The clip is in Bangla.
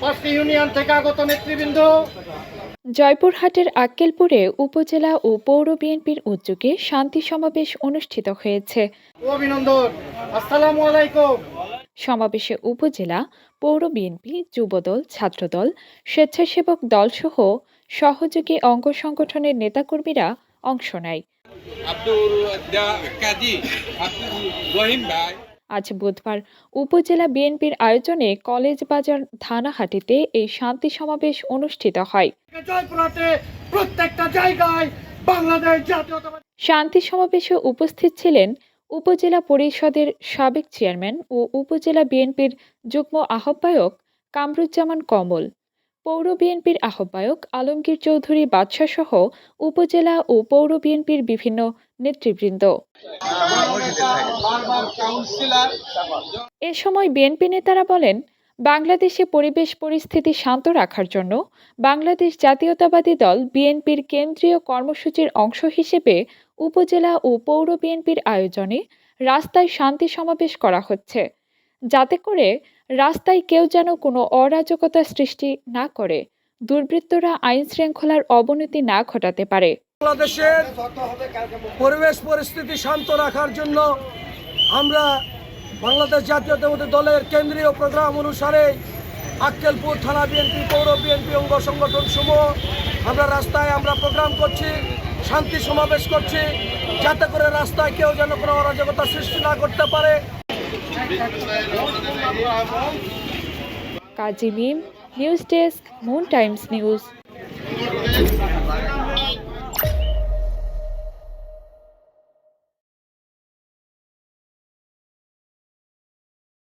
পাঁচটি ইউনিয়ন থেকে আগত নেতৃবৃন্দ। জয়পুরহাটের আক্কেলপুরে উপজেলা ও পৌর বিএনপির উদ্যোগে শান্তি সমাবেশ অনুষ্ঠিত হয়েছে। অভিনন্দন। আসসালামু আলাইকুম। সমাবেশে উপজেলা পৌর বিএনপি যুবদল ছাত্রদল স্বেচ্ছাসেবক দলসহ সহযোগী অঙ্গ সংগঠনের নেতাকর্মীরা অংশ নেয়। আব্দুল কাজী আব্দুল রহিম ভাই। আজ বুধবার উপজেলা বিএনপির আয়োজনে কলেজ বাজার থানাহাটিতে এই শান্তি সমাবেশ অনুষ্ঠিত হয়। প্রত্যেকটা জায়গায় বাংলাদেশ শান্তি সমাবেশে উপস্থিত ছিলেন উপজেলা পরিষদের সাবেক চেয়ারম্যান ও উপজেলা বিএনপির যুগ্ম আহ্বায়ক কামরুজ্জামান কমল পৌর বিএনপির আহ্বায়ক আলমগীর চৌধুরী বাদশাহ সহ উপজেলা ও পৌর বিএনপির বিভিন্ন নেতৃবৃন্দ। এ সময় বিএনপি নেতারা বলেন, বাংলাদেশে পরিবেশ পরিস্থিতি শান্ত রাখার জন্য বাংলাদেশ জাতীয়তাবাদী দল বিএনপির কেন্দ্রীয় কর্মসূচির অংশ হিসেবে উপজেলা ও পৌর বিএনপির আয়োজনে রাস্তায় শান্তি সমাবেশ করা হচ্ছে। যাতে করে রাস্তায় কেউ যেন কোনো অরাজকতা সৃষ্টি না করে, দুর্বৃত্তরা আইন শৃঙ্খলার অবনতি না ঘটাতে পারে। বাংলাদেশের পরিবেশ পরিস্থিতি শান্ত রাখার জন্য আমরা বাংলাদেশ জাতীয়তাবাদী দলের কেন্দ্রীয় প্রোগ্রাম অনুসারে আক্কেলপুর থানা বিএনপি, পৌর বিএনপি অঙ্গ সংগঠন সমূহ আমরা রাস্তায় আমরা প্রোগ্রাম করছি, শান্তি সমাবেশ করছি, যাতে করে রাস্তায় কেউ যেন কোনো অরাজকতা সৃষ্টি না করতে পারে। Kazi news desk, Moon Times News.